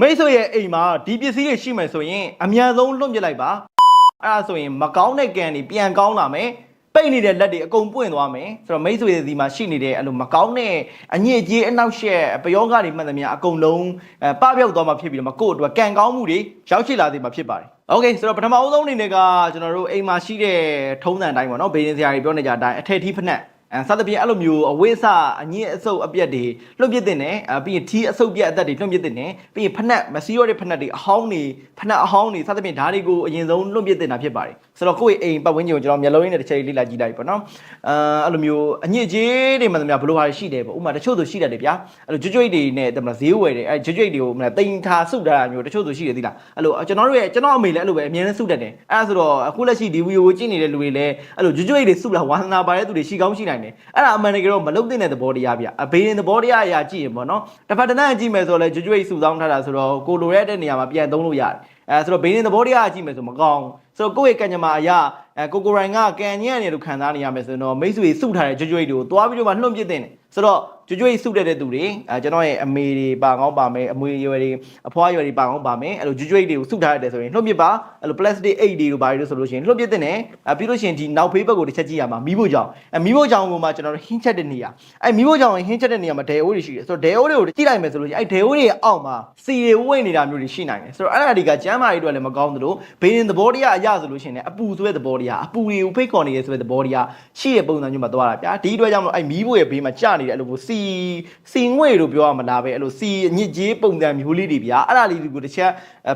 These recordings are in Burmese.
မိတ်ဆွေရဲ့အိမ်မှာဒီပစ္စည်းတွေရှိမှဆိုရင်အမြန်ဆုံးလွတ်ပြလိုက်ပါအဲ့ဒါဆိုရင်မကောင်းတဲ့ကံတွေပြန်ကောင်းလာမယ်ပိတ်နေတဲ့လက်တွေအကုန်ပွင့်သွားမယ်ဆိုတော့မိတ်ဆွေတွေဒီမှာရှိနေတဲ့အဲ့လိုမကောင်းတဲ့အညစ်အကြေးအနောက်ရှက်ပယောဂတွေမှန်သမျှအကုန်လုံးအဲပပျောက်သွားမှာဖြစ်ပြီးတော့မကိုယ့်အတွက်ကံကောင်းမှုတွေရောက်ရှိလာသေးမှာဖြစ်ပါတယ်โอเคဆိုတော့ပထမအဦးဆုံးအနေနဲ့ကကျွန်တော်တို့အိမ်မှာရှိတဲ့ထုံးစံအတိုင်းပေါ့နော်ဘေးရင်စရာတွေပြောနေကြတဲ့အတိုင်းအထက်ထီးဖက်နှက် အဲစသဖြင့်အဲ့လိုမျိုးအဝိစအညစ်အဆုပ်အပြက်တွေလွတ်ပြစ်တင်တယ်အဲပြီးရင်ထီးအဆုပ်ပြက်အသက်တွေလွတ်ပြစ်တင်တယ်ပြီးရင်ဖက်နှက်မစီရောတဲ့ဖက်နှက်တွေအဟောင်းတွေဖက်နှက်အဟောင်းတွေစသဖြင့်ဓာတ်တွေကိုအရင်ဆုံးလွတ်ပြစ်တင်တာဖြစ်ပါတယ်ဆိုတော့ကိုယ့်ရဲ့အိမ်ပတ်ဝန်းကျင်ကိုကျွန်တော်မျက်လုံးရင်းနဲ့တစ်ချက်လေးလေ့လာကြည့်လိုက်ပေါ့နော်အဲအဲ့လိုမျိုးအညစ်အကြေးတွေမှန်သမျှဘယ်လိုဟာတွေရှိတယ်ပေါ့ဥပမာတချို့ဆိုရှိတတ်တယ်ဗျာအဲ့လိုကြွကြွိတွေနဲ့တမလားဈေးဝယ်တယ်အဲကြွကြွိတွေကိုမလားတိန်ထားစုထားတာမျိုးတချို့ဆိုရှိတယ်သီလားအဲ့လိုကျွန်တော်တို့ရဲ့ကျွန်တော်အမေလည်းအဲ့လိုပဲအမြဲတမ်းစုတတ်တယ်အဲ့ဒါဆိုတော့အခုလက်ရှိဒီဗီဒီယိုကိုကြည့်နေတဲ့လူတွေလည်းအဲ့လိုကြွကြွိတွေစုလာဝါသနာပါတဲ့သူတွေရှိကောင်းရှိနိုင်တယ်အဲ့ဒါအမှန်တကယ်တော့မလုံတဲ့တဲ့သဘောတရားဗျအဘေးရင်သဘောတရားအရာကြည့်ရင်ပေါ့နော်တစ်ဖက်တစ်နက်ကြည့်မယ်ဆိုတော့လည်းကြွကြွိစုဆောင်းထားတာဆိုတော့ကိုလိုရတဲ့နေရာမှာပြန်သုံးလို့ရတယ်အဲဆိုတော့ဘေးရင်သဘောတရားကြည့်မယ်ဆိုမကောင်း ဆိုတော့ကိုယ့်ရဲ့ကံကြမ္မာအရာအဲကိုကိုရိုင်းကကံညံ့နေလို့ခံစားနေရမယ်ဆိုတော့မိတ်ဆွေစုထားတဲ့ကြွကြွိတွေကိုသွားပြီးတော့မှလွှင့်ပစ်တဲ့ဆိုတော့ကြွကြွိစုတဲ့တဲ့သူတွေအဲကျွန်တော်ရဲ့အမေတွေပါကောင်းပါမယ်အမွေရွယ်တွေအဖွားရွယ်တွေပါကောင်းပါမယ်အဲ့လိုကြွကြွိတွေကိုစုထားရတယ်ဆိုရင်လွှင့်ပစ်ပါအဲ့လို plastic 8တွေတို့ဘာတွေလို့ဆိုလို့ရှိရင်လွှင့်ပစ်တဲ့နဲ့အဲပြီးလို့ရှိရင်ဒီနောက်ဖေးဘက်ကိုတစ်ချက်ကြည့်ရမှာမီးဖို့ကြောင်အဲမီးဖို့ကြောင်ကိုမှကျွန်တော်တို့ဟင်းချက်တဲ့နေရာအဲမီးဖို့ကြောင်ဟင်းချက်တဲ့နေရာမှာဒဲအိုးတွေရှိတယ်ဆိုတော့ဒဲအိုးတွေကိုကြည့်လိုက်မယ်ဆိုလို့ရှိရင်အဲဒဲအိုးတွေအောက်မှာစီတွေဝိတ်နေတာမျိုးတွေရှိနိုင်တယ်ဆိုတော့အဲ့ဒါတွေကကျမ်းမာရေးအတွက်လည်းမကောင်းသလိုဘေးရင်သဘောတရားအရဆိုလို့ရှိရင်လည်းအပူဆိုတဲ့သဘောတရားအပူတွေကိုဖိတ်ခေါ်နေတဲ့ဆိုတဲ့သဘောတရားရှိတဲ့ပုံစံမျိုးမှာသွားတာဗျာဒီအတွက်ကြောင့်မလို့အဲ့မီးဖို့ရဲ့ဘေးမှာကြာနေတဲ့အဲ့လိုမျိုးစီစီငွေလို့ပြောရမလားပဲအဲ့လိုစီအညစ်ကြေးပုံစံမျိုးလေးတွေဗျာအဲ့ဒါလေးတွေကိုတစ်ချက်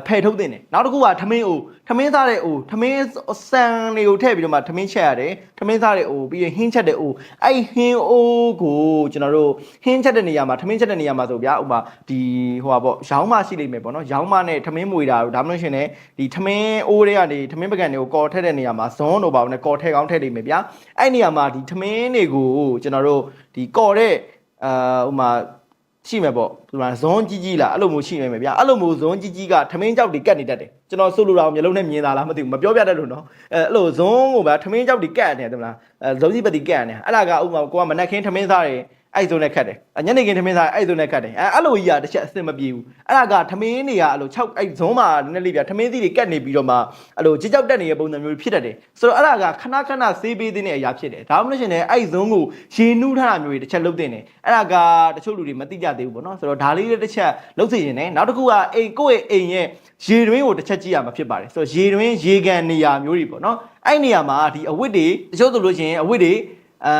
ဖယ်ထုတ်တင်တယ်နောက်တစ်ခုကထမင်းအိုထမင်းစားတဲ့အိုထမင်းဆန်တွေကိုထည့်ပြီးတော့မှထမင်းချက်ရတယ်ထမင်းစားတဲ့အိုပြီးရင်ဟင်းချက်တဲ့အိုအဲ့ဟင်းအိုကိုကျွန်တော်တို့ဟင်းချက်တဲ့နေရာမှာထမင်းချက်တဲ့နေရာမှာဆိုဗျာဥပမာဒီဟိုပါပေါ့ရောင်းမရှိလိမ့်မယ်ပေါ့နော်ရောင်းမနဲ့ထမင်းမွေတာဒါမှမဟုတ်ရှင်လည်းဒီထမင်းအိုးတွေကနေထမင်းပကံတွေကိုကော်ထည့်တဲ့နေရာမှာဇွန်းတို့ပါဘူးနဲ့ကော်ထည့်ကောင်းထည့်လိမ့်မယ်ဗျာအဲ့နေရာမှာဒီထမင်းတွေကိုကျွန်တော်တို့ဒီကော်တဲ့အာဥပမာရှိမယ်ပေါ့ဒီမှာဇွန်းကြီးကြီးလားအဲ့လိုမျိုးရှိနေမယ်ဗျာအဲ့လိုမျိုးဇွန်းကြီးကြီးကထမင်းကြောက်တွေကတ်နေတတ်တယ်ကျွန်တော်ဆိုလိုတာကိုမျိုးလုံးနဲ့မြင်တာလားမသိဘူးမပြောပြတတ်လို့နော်အဲအဲ့လိုဇွန်းကိုဗျာထမင်းကြောက်တွေကတ်နေတယ်မလားအဲဇုံကြီးပတိကတ်နေအဲ့ဒါကဥပမာကိုကမနက်ခင်းထမင်းစားတယ် အဲ့ဇုံနဲ့ခတ်တယ်ညနေခင်းထမင်းစားအဲ့ဇုံနဲ့ခတ်တယ်အဲအဲ့လိုကြီးကတစ်ချက်အဆင်မပြေဘူးအဲ့ဒါကထမင်းတွေကအဲ့လို6အဲ့ဇုံမှာနည်းနည်းလေးဗျာထမင်းသီးတွေကတ်နေပြီးတော့မှအဲ့လိုကြစ်ကြောက်တက်နေတဲ့ပုံစံမျိုးဖြစ်တတ်တယ်ဆိုတော့အဲ့ဒါကခဏခဏဆေးပေးတဲ့အရာဖြစ်တယ်ဒါမှမဟုတ်ရှင်လည်းအဲ့ဇုံကိုရေနူးထားတာမျိုးတွေတစ်ချက်လုပ်တင်တယ်အဲ့ဒါကတချို့လူတွေမသိကြသေးဘူးပေါ့နော်ဆိုတော့ဒါလေးတစ်ချက်လုပ်စီရင်တယ်နောက်တစ်ခုကအိမ်ကိုယ့်ရဲ့အိမ်ရဲ့ရေတွင်းကိုတစ်ချက်ကြည့်ရမှာဖြစ်ပါတယ်ဆိုတော့ရေတွင်းရေကန်နေရာမျိုးတွေပေါ့နော်အဲ့နေရာမှာဒီအဝတ်တွေတချို့ဆိုလို့ရှိရင်အဝတ်တွေ အာ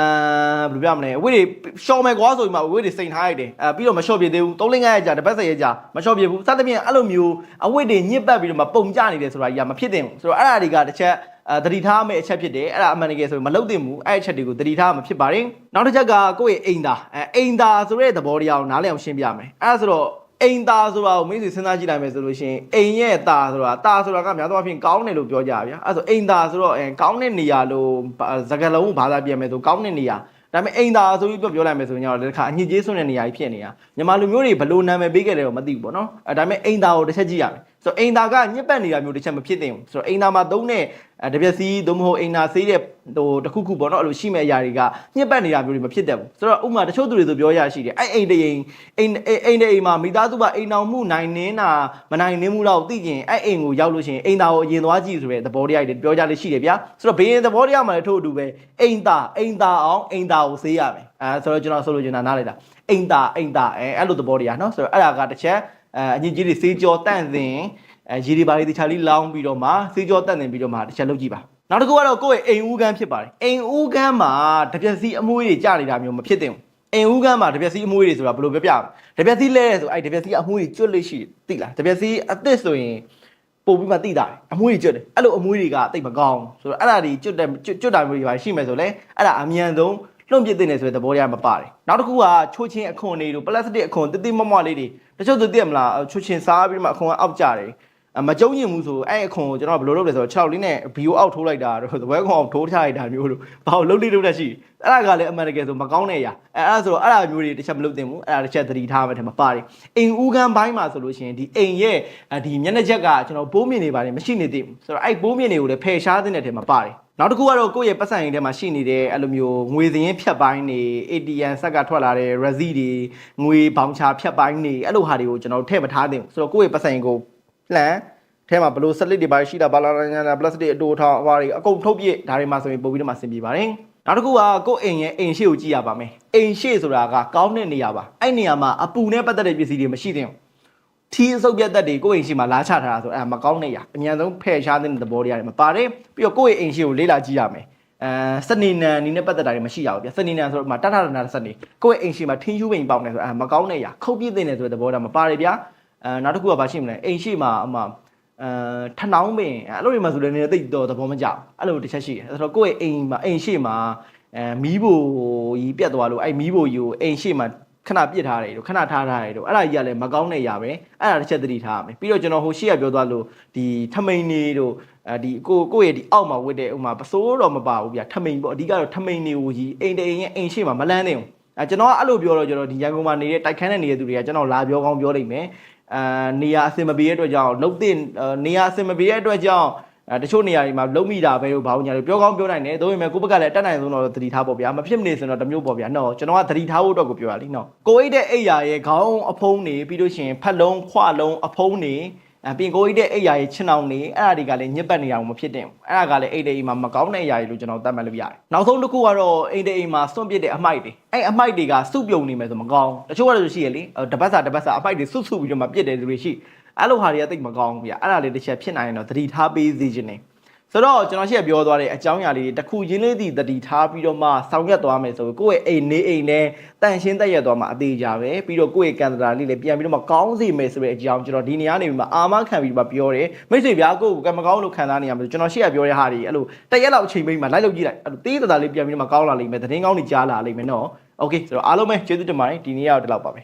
ဘယ်လိုပြမလဲအဝတ်တွေရှော့မယ်ကွာဆိုပြီးမှအဝတ်တွေစိန်ထားလိုက်တယ်အဲပြီးတော့မလျှော့ပြသေးဘူး၃လ၅ရက်ကြာတစ်ပတ်ဆက်ရက်ကြာမလျှော့ပြဘူးစသဖြင့်အဲ့လိုမျိုးအဝတ်တွေညစ်ပတ်ပြီးတော့မှပုံကျနေတယ်ဆိုတာကြီးကမဖြစ်သင့်ဘူးဆိုတော့အဲ့ဒါတွေကတစ်ချက်အဲတတိထားမယ့်အချက်ဖြစ်တယ်အဲ့ဒါအမှန်တကယ်ဆိုရင်မလုပ်သင့်ဘူးအဲ့အချက်တွေကိုတတိထားမှာဖြစ်ပါတယ်နောက်တစ်ချက်ကကိုယ့်ရဲ့အိမ်သားအဲအိမ်သားဆိုတဲ့သဘောတရားကိုနားလည်အောင်ရှင်းပြမယ်အဲ့ဒါဆိုတော့ အိမ်သားဆိုတာကိုမိတ်ဆွေစဉ်းစားကြည့်လိုက်မယ်ဆိုလို့ရှိရင်အိမ်ရဲ့သားဆိုတာသားဆိုတာကများသောအားဖြင့်ကောင်းတယ်လို့ပြောကြပါဗျာအဲ့ဒါဆိုအိမ်သားဆိုတော့အဲကောင်းတဲ့နေရာလို့စကားလုံးကိုဘာသာပြန်မယ်ဆိုကောင်းတဲ့နေရာဒါပေမဲ့အိမ်သာဆိုပြီးပြောပြောလိုက်မယ်ဆိုရင်တော့ဒီတစ်ခါအညစ်အကြေးဆွတဲ့နေရာကြီးဖြစ်နေတာမြန်မာလူမျိုးတွေဘလို့နာမည်ပေးခဲ့တယ်တော့မသိဘူးပေါ့နော်အဲဒါပေမဲ့အိမ်သာကိုတစ်ချက်ကြည့်ရမယ် ဆိုတော့အိမ်သာကညစ်ပတ်နေတာမျိုးတစ်ချက်မဖြစ်သင့်ဘူးဆိုတော့အိမ်သာမှာသုံးတဲ့တပြက်စီသို့မဟုတ်အိမ်သာဆေးတဲ့ဟိုတစ်ခုခုပေါ့နော်အဲ့လိုရှိမဲ့အရာတွေကညစ်ပတ်နေတာမျိုးတွေမဖြစ်တတ်ဘူးဆိုတော့ဥပမာတချို့သူတွေဆိုပြောရရှိတယ်အဲ့အိမ်တအိမ်အိမ်အိမ်တအိမ်မှာမိသားစုကအိမ်တော်မှုနိုင်နေတာမနိုင်နေမှုတော့သိကျင်အဲ့အိမ်ကိုရောက်လို့ရှိရင်အိမ်သာကိုအရင်သွားကြည့်ဆိုတဲ့သဘောတရားတွေပြောကြလေးရှိတယ်ဗျာဆိုတော့ဘေးရင်သဘောတရားမှာလည်းထို့အတူပဲအိမ်သာအိမ်သာအောင်အိမ်သာကိုဆေးရမယ်အဲဆိုတော့ကျွန်တော်ဆိုလို့ကျွန်တော်နားလိုက်တာအိမ်သာအိမ်သာအဲအဲ့လိုသဘောတရားနော်ဆိုတော့အဲ့ဒါကတစ်ချက် အဲအညစ်အကြေးတွေဆေးကြောတန့်စင်အဲရေဒီပါလေးတခြားလေးလောင်းပြီးတော့မှဆေးကြောတန့်စင်ပြီးတော့မှတစ်ချက်လုပ်ကြည့်ပါနောက်တစ်ခုကတော့ကိုယ့်ရဲ့အိမ်ဦးကန်းဖြစ်ပါတယ်အိမ်ဦးကန်းမှာတပြက်စီအမွှေးတွေကြာနေတာမျိုးမဖြစ်သင့်ဘူးအိမ်ဦးကန်းမှာတပြက်စီအမွှေးတွေဆိုတာဘယ်လိုပြောပြမလဲတပြက်စီလဲဆိုအဲ့တပြက်စီအမွှေးတွေကျွတ်လို့ရှိသိလားတပြက်စီအသစ်ဆိုရင်ပို့ပြီးမှတိတာတယ်အမွှေးတွေကျွတ်တယ်အဲ့လိုအမွှေးတွေကတိတ်မကောင်းဆိုတော့အဲ့ဒါတွေကျွတ်တယ်ကျွတ်တာမျိုးတွေပါရှိမယ်ဆိုလဲအဲ့ဒါအမြန်ဆုံး လွန့်ပစ်တဲ့နေဆိုတဲ့သဘောတရားမပါတယ်နောက်တစ်ခုကချိုးချင်းအခွန်တွေတို့ပလတ်စတစ်အခွန်တိတိမမလေးတွေတချို့သူသိရမလားချိုးချင်းစားပြီးမှအခွန်ကအောက်ကျတယ်မကြုံညင်ဘူးဆိုအဲ့အခွန်ကိုကျွန်တော်ဘယ်လိုလုပ်လဲဆိုတော့6လေးနဲ့ဘီယိုအောက်ထိုးလိုက်တာတော့သပွဲခွန်အောက်ထိုးထားလိုက်တာမျိုးလို့ဘာလို့လှုပ်လိလုပ်တတ်ရှိအဲ့ဒါကလည်းအမှန်တကယ်ဆိုမကောင်းတဲ့အရာအဲ့အဲ့ဒါဆိုတော့အဲ့ဒါမျိုးတွေတစ်ချက်မလုပ်သင့်ဘူးအဲ့ဒါတစ်ချက်သတိထားမှတယ်မပါတယ်အိမ်ဦးကန်းပိုင်းမှာဆိုလို့ရှိရင်ဒီအိမ်ရဲ့ဒီမျက်နှာချက်ကကျွန်တော်ပိုးမြင်နေပါတယ်မရှိနေသေးဘူးဆိုတော့အဲ့ပိုးမြင်တွေကိုလည်းဖယ်ရှားတဲ့တဲ့မှာပါတယ် နောက်တစ်ခုကတော့ကိုယ့်ရဲ့ပတ်စံရင်ထဲမှာရှိနေတဲ့အဲ့လိုမျိုးငွေစည်ရင်းဖြတ်ပိုင်းတွေ ATM ဆက်ကထွက်လာတဲ့ receipt တွေငွေဘောင်ချာဖြတ်ပိုင်းတွေအဲ့လိုဟာတွေကိုကျွန်တော်တို့ထည့်မထားသင့်ဘူးဆိုတော့ကိုယ့်ရဲ့ပတ်စံရင်ကိုလှန်ထဲမှာဘလို့ slip တွေပါရှိတာဘာလာညာညာ plastic အတူထောင်းအဝါတွေအကုန်ထုတ်ပြစ်ဒါတွေမှာဆိုရင်ပို့ပြီးတော့မှဆင်ပြေပါတယ်နောက်တစ်ခုကကိုယ့်အိမ်ရဲ့အိမ်ရှိကိုကြည့်ရပါမယ်အိမ်ရှိဆိုတာကကောင်းတဲ့နေရာပါအဲ့နေရာမှာအပူနဲ့ပတ်သက်တဲ့ပစ္စည်းတွေမရှိသင့်ဘူး ထီးအစုပ်ပြတ်သက်တွေကိုယ့်အိမ်ရှိမှာလားချထားတာဆိုအဲ့ဒါမကောင်းတဲ့ຢာအများဆုံးဖယ်ရှားတဲ့သဘောတွေရတယ်မပါတယ်ပြီးတော့ကိုယ့်ရဲ့အိမ်ရှိကိုလေးလာကြည့်ရမယ်အဲစနေနန်နီနဲ့ပတ်သက်တာတွေမရှိရဘူးဗျစနေနန်ဆိုတော့မှတထထနာစနေကိုယ့်ရဲ့အိမ်ရှိမှာထင်းယူပိန်ပေါက်နေဆိုအဲ့ဒါမကောင်းတဲ့ຢာခုတ်ပြည့်တဲ့နေဆိုတဲ့သဘောတော့မပါတယ်ဗျအဲနောက်တစ်ခုကဘာရှိမလဲအိမ်ရှိမှာအမအဲထနှောင်းပင်အဲ့လိုတွေမှဆိုလည်းနည်းနည်းသိတော့သဘောမကျဘူးအဲ့လိုတစ်ချက်ရှိတယ်ဆိုတော့ကိုယ့်ရဲ့အိမ်မှာအိမ်ရှိမှာအဲမီးဘိုကြီးပြတ်သွားလို့အဲ့မီးဘိုကြီးကိုအိမ်ရှိမှာခ ဏပြစ်ထားတယ်တို့ခဏထားထားတယ်တို့အဲ့ဒါကြီးကလည်းမကောင်းတဲ့ຢာပဲအဲ့ဒါတစ်ချက်သတိထားရမယ်ပြီးတော့ကျွန်တော်ဟိုရှေ့ကပြောသွားလို့ဒီထမိန်နေတို့အဲဒီကိုကိုယ့်ရဲ့ဒီအောက်မှာဝတ်တဲ့ဥမာပစိုးတော့မပါဘူးဗျထမိန်ပေါ့အဓိကတော့ထမိန်နေကိုကြီးအိမ်တအိမ်ရဲ့အိမ်ရှိမှာမလန်းသင့်ဘူးအဲကျွန်တော်ကအဲ့လိုပြောတော့ကျွန်တော်ဒီရန်ကုန်မှာနေတဲ့တိုက်ခန်းတဲ့နေတဲ့သူတွေကကျွန်တော်လာပြောကောင်းပြောလိမ့်မယ်အာနေရာအဆင်မပြေတဲ့အတွက်ကြောင့်လှုပ်တဲ့နေရာအဆင်မပြေတဲ့အတွက်ကြောင့် အဲတချို့နေရာတွေမှာလုံးမိတာပဲလို့ဘာလို့ညာလို့ပြောကောင်းပြောနိုင်တယ်ဒါပေမဲ့ကိုယ့်ဘက်ကလည်းတက်နိုင်ဆုံးတော့သတိထားပေါ့ဗျာမဖြစ်မနေဆိုတော့တစ်မျိုးပေါ့ဗျာနော်ကျွန်တော်ကသတိထားဖို့အတွက်ကိုပြောရလိနော်ကိုအိတ်တဲ့အိယာရဲ့ခေါင်းအဖုံးနေပြီးလို့ရှိရင်ဖက်လုံးခွလုံးအဖုံးနေအပြင်ကိုအိတ်တဲ့အိယာရဲ့ခြေနှောင်နေအဲ့ဒါတွေကလည်းညစ်ပတ်နေအောင်မဖြစ်တဲ့ဘူးအဲ့ဒါကလည်းအိတ်တဲ့အိမ်မှာမကောင်းတဲ့အရာတွေလို့ကျွန်တော်သတ်မှတ်လို့ရတယ်နောက်ဆုံးတစ်ခုကတော့အိတ်တဲ့အိမ်မှာစွန့်ပစ်တဲ့အမိုက်တွေအဲ့အမိုက်တွေကစုပြုံနေမယ်ဆိုမကောင်းတချို့ကတော့ရှိရလေတပတ်စာတပတ်စာအမိုက်တွေစုစုပြီးတော့မှပြစ်တယ်သူတွေရှိ အဲ့လိုဟာတွေကတိတ်မကောင်းဘူးဗျအဲ့ဒါလေးတစ်ချက်ဖြစ်နိုင်ရင်တော့သတိထားပေးစီခြင်းနေ ဆိုတော့ကျွန်တော်ရှေ့ကပြောသွားတဲ့အကြောင်းအရာလေးတွေတစ်ခုချင်းလေးတည်တတိထားပြီးတော့မှဆောင်ရွက်သွားမယ်ဆိုရင်ကိုယ့်ရဲ့အိမ်နေအိမ်နဲ့တန်ရှင်းတက်ရက်သွားမှာအသေးကြပဲပြီးတော့ကိုယ့်ရဲ့ကန်တရာလေးလည်းပြန်ပြီးတော့မှကောင်းစေမယ်ဆိုတဲ့အကြောင်းကျွန်တော်ဒီနေရာနေပြီးမှအာမခံပြီးတော့ပြောတယ်မိတ်ဆွေဗျာကိုယ့်ကိုကံမကောင်းလို့ခံစားနေရမယ်ကျွန်တော်ရှေ့ကပြောတဲ့ဟာတွေအဲ့လိုတရက်လောက်အချိန်ပေးမှလိုက်လုပ်ကြည့်လိုက်အဲ့လိုတေးတသာလေးပြန်ပြီးတော့မှကောင်းလာလိမ့်မယ်သတင်းကောင်းတွေကြားလာလိမ့်မယ်နော်โอเคဆိုတော့အားလုံးပဲကျေးဇူးတင်ပါတယ်ဒီနေ့ကတော့ဒီလောက်ပါပဲ